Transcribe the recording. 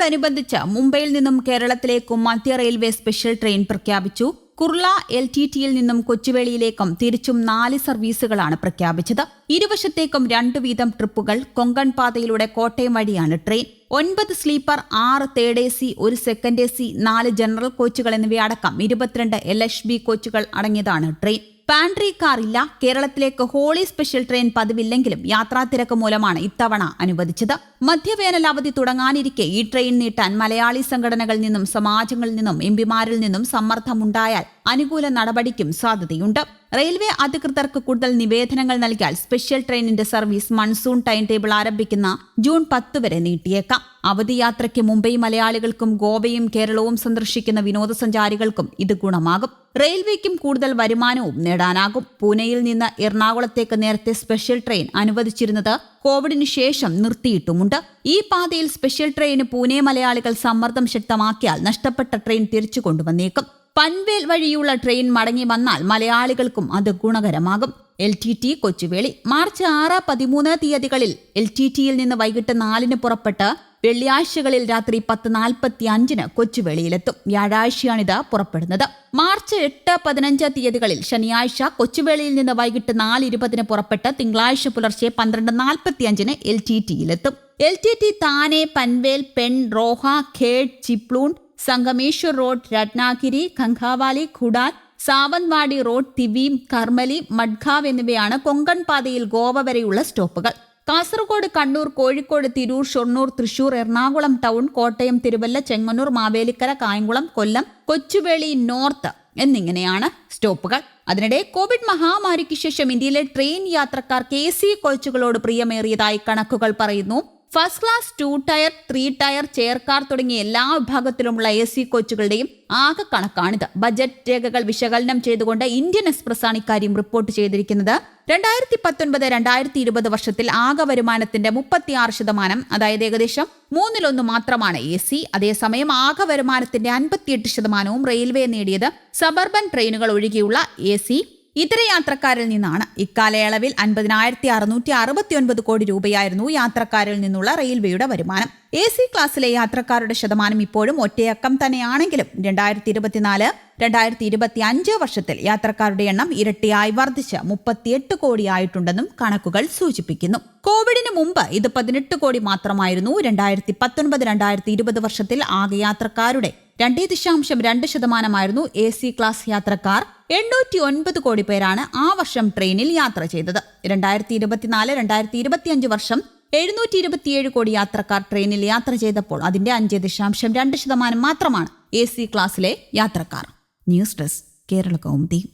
ഇതിനോടനുബന്ധിച്ച് മുംബൈയിൽ നിന്നും കേരളത്തിലേക്കും മധ്യ റെയിൽവേ സ്പെഷ്യൽ ട്രെയിൻ പ്രഖ്യാപിച്ചു. കുർള എൽ ടി ടിയിൽ നിന്നും കൊച്ചുവേളിയിലേക്കും തിരിച്ചും നാല് സർവീസുകളാണ് പ്രഖ്യാപിച്ചത്. ഇരുവശത്തേക്കും രണ്ടു വീതം ട്രിപ്പുകൾ കൊങ്കൺ പാതയിലൂടെ കോട്ടയം വഴിയാണ് ട്രെയിൻ. ഒൻപത് സ്ലീപ്പർ ആറ് തേർഡ് എ സി ഒരു സെക്കൻഡ് എ സി നാല് ജനറൽ കോച്ചുകൾ എന്നിവയടക്കം ഇരുപത്തിരണ്ട് എൽ എച്ച് ബി കോച്ചുകൾ അടങ്ങിയതാണ് ട്രെയിൻ. പാൻട്രി ഇല്ല കേരളത്തിലേക്ക് ഹോളി സ്പെഷ്യൽ ട്രെയിൻ പതിവില്ലെങ്കിലും യാത്രാ തിരക്ക് മൂലമാണ് ഇത്തവണ അനുവദിച്ചത്. മധ്യവേനൽ അവധി തുടങ്ങാനിരിക്കെ ഈ ട്രെയിൻ നീട്ടാൻ മലയാളി സംഘടനകളിൽ നിന്നും സമാജങ്ങളിൽ നിന്നും എംപിമാരിൽ നിന്നും സമ്മർദ്ദമുണ്ടായാൽ അനുകൂല നടപടിക്കും സാധ്യതയുണ്ട്. റെയിൽവേ അധികൃതർക്ക് കൂടുതൽ നിവേദനങ്ങൾ നൽകിയാൽ സ്പെഷ്യൽ ട്രെയിനിന്റെ സർവീസ് മൺസൂൺ ടൈം ടേബിൾ ആരംഭിക്കുന്ന ജൂൺ പത്ത് വരെ നീട്ടിയേക്കാം. അവധി യാത്രയ്ക്ക് മുംബൈ മലയാളികൾക്കും ഗോവയും കേരളവും സന്ദർശിക്കുന്ന വിനോദസഞ്ചാരികൾക്കും ഇത് ഗുണമാകും. റെയിൽവേക്കും കൂടുതൽ വരുമാനവും നേടാനാകും. പൂനെയിൽ നിന്ന് എറണാകുളത്തേക്ക് നേരത്തെ സ്പെഷ്യൽ ട്രെയിൻ അനുവദിച്ചിരുന്നത് കോവിഡിന് ശേഷം നിർത്തിയിട്ടുമുണ്ട്. ഈ പാതയിൽ സ്പെഷ്യൽ ട്രെയിന് പൂനെ മലയാളികൾ സമ്മർദ്ദം ശക്തമാക്കിയാൽ നഷ്ടപ്പെട്ട ട്രെയിൻ തിരിച്ചു കൊണ്ടുവന്നേക്കും. പൻവേൽ വഴിയുള്ള ട്രെയിൻ മടങ്ങി വന്നാൽ മലയാളികൾക്കും അത് ഗുണകരമാകും. L T T Kochuveli March ആറ് പതിമൂന്ന് തീയതികളിൽ എൽ ടി ടിയിൽ നിന്ന് വൈകിട്ട് നാലിന് പുറപ്പെട്ട് വെള്ളിയാഴ്ചകളിൽ രാത്രി പത്ത് നാൽപ്പത്തി അഞ്ചിന് കൊച്ചുവേളിയിലെത്തും. വ്യാഴാഴ്ചയാണിത് പുറപ്പെടുന്നത്. മാർച്ച് എട്ട് പതിനഞ്ച് തീയതികളിൽ ശനിയാഴ്ച കൊച്ചുവേളിയിൽ നിന്ന് വൈകിട്ട് നാല് ഇരുപതിന് പുറപ്പെട്ട് തിങ്കളാഴ്ച പുലർച്ചെ പന്ത്രണ്ട് നാൽപ്പത്തി അഞ്ചിന് L T ടിയിലെത്തും. L T T Thane Panvel Pen Roha Khed Chiplun Sangameshwar road Ratnagiri Kankavali Kudal Sawantwadi road Thivim Karmali Madgaon എന്നിവയാണ് കൊങ്കൺ പാതയിൽ ഗോവ വരെയുള്ള സ്റ്റോപ്പുകൾ. കാസർഗോഡ് കണ്ണൂർ കോഴിക്കോട് തിരൂർ ഷൊർണൂർ തൃശൂർ എറണാകുളം ടൗൺ കോട്ടയം തിരുവല്ല ചെങ്ങന്നൂർ മാവേലിക്കര കായംകുളം കൊല്ലം കൊച്ചുവേളി നോർത്ത് എന്നിങ്ങനെയാണ് സ്റ്റോപ്പുകൾ. അതിനിടെ കോവിഡ് മഹാമാരിക്ക് ശേഷം ഇന്ത്യയിലെ ട്രെയിൻ യാത്രക്കാർ എ സി കോച്ചുകളോട് പ്രിയമേറിയതായി കണക്കുകൾ പറയുന്നു. First class two tier three tier chair car തുടങ്ങിയ എല്ലാ വിഭാഗത്തിലുമുള്ള എ സി കോച്ചുകളുടെയും ആകെ കണക്കാണിത്. ബജറ്റ് രേഖകൾ വിശകലനം ചെയ്തുകൊണ്ട് ഇന്ത്യൻ എക്സ്പ്രസ് ആണ് ഇക്കാര്യം റിപ്പോർട്ട് ചെയ്തിരിക്കുന്നത്. രണ്ടായിരത്തി പത്തൊൻപത് രണ്ടായിരത്തി ഇരുപത് വർഷത്തിൽ ആകെ വരുമാനത്തിന്റെ മുപ്പത്തിയാറ് ശതമാനം അതായത് ഏകദേശം മൂന്നിലൊന്ന് മാത്രമാണ് എ സി അതേസമയം ആകെ വരുമാനത്തിന്റെ അൻപത്തിയെട്ട് ശതമാനവും റെയിൽവേ നേടിയത് സബർബൻ ട്രെയിനുകൾ ഒഴികെയുള്ള എ സി ഇതര യാത്രക്കാരിൽ നിന്നാണ്. ഇക്കാലയളവിൽ അൻപതിനായിരത്തി അറുന്നൂറ്റി അറുപത്തിയൊൻപത് കോടി രൂപയായിരുന്നു യാത്രക്കാരിൽ നിന്നുള്ള റെയിൽവേയുടെ വരുമാനം. എ സി ക്ലാസ്സിലെ യാത്രക്കാരുടെ ശതമാനം ഇപ്പോഴും ഒറ്റയക്കം തന്നെയാണെങ്കിലും രണ്ടായിരത്തി ഇരുപത്തിനാല് രണ്ടായിരത്തി ഇരുപത്തി അഞ്ച് വർഷത്തിൽ യാത്രക്കാരുടെ എണ്ണം ഇരട്ടിയായി വർദ്ധിച്ച് മുപ്പത്തിയെട്ട് കോടിയായിട്ടുണ്ടെന്നും കണക്കുകൾ സൂചിപ്പിക്കുന്നു. കോവിഡിന് മുമ്പ് ഇത് പതിനെട്ട് കോടി മാത്രമായിരുന്നു. രണ്ടായിരത്തി പത്തൊൻപത് രണ്ടായിരത്തി ഇരുപത് വർഷത്തിൽ ആകെ യാത്രക്കാരുടെ രണ്ടേ ദശാംശം രണ്ട് ശതമാനമായിരുന്നു എ സി ക്ലാസ് യാത്രക്കാർ എണ്ണൂറ്റി ഒൻപത് കോടി പേരാണ് ആ വർഷം ട്രെയിനിൽ യാത്ര ചെയ്തത്. രണ്ടായിരത്തി ഇരുപത്തിനാല് രണ്ടായിരത്തി ഇരുപത്തിയഞ്ച് വർഷം എഴുന്നൂറ്റി ഇരുപത്തിയേഴ് കോടി യാത്രക്കാർ ട്രെയിനിൽ യാത്ര ചെയ്തപ്പോൾ അതിന്റെ അഞ്ച് ദശാംശം രണ്ട് ശതമാനം മാത്രമാണ് എ സി ക്ലാസ്സിലെ യാത്രക്കാർ. News desk Kerala Kaumudi.